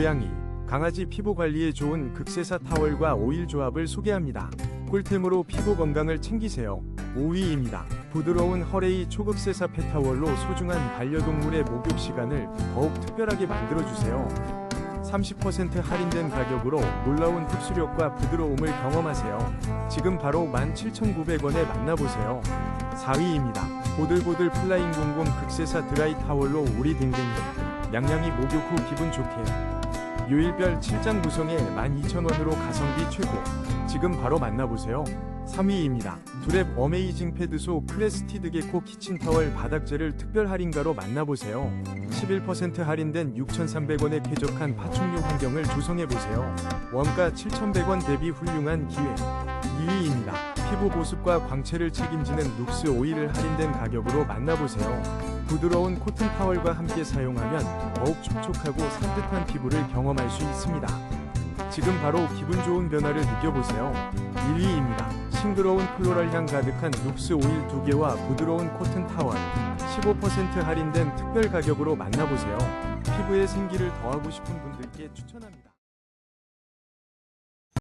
고양이, 강아지 피부 관리에 좋은 극세사 타월과 오일 조합을 소개합니다. 꿀템으로 피부 건강을 챙기세요. 5위입니다. 부드러운 허레이 초극세사 페타월로 소중한 반려동물의 목욕 시간을 더욱 특별하게 만들어주세요. 30% 할인된 가격으로 놀라운 흡수력과 부드러움을 경험하세요. 지금 바로 17,900원에 만나보세요. 4위입니다. 보들보들 플라잉 공공 극세사 드라이 타월로 우리 댕댕이 양양이 목욕 후 기분 좋게. 요일별 7장 구성에 12,000원으로 가성비 최고. 지금 바로 만나보세요. 3위입니다. 두랩 어메이징 패드소 클래스티드 게코 키친타월 바닥재를 특별 할인가로 만나보세요. 11% 할인된 6,300원에 쾌적한 파충류 환경을 조성해보세요. 원가 7,100원 대비 훌륭한 기회. 2위입니다. 피부 보습과 광채를 책임지는 룩스 오일을 할인된 가격으로 만나보세요 부드러운 코튼 타월과 함께 사용하면 더욱 촉촉하고 산뜻한 피부를 경험할 수 있습니다. 지금 바로 기분 좋은 변화를 느껴보세요. 1위입니다. 싱그러운 플로럴 향 가득한 룩스 오일 2개와 부드러운 코튼 타월 15% 할인된 특별 가격으로 만나보세요. 피부에 생기를 더하고 싶은 분들께 추천합니다.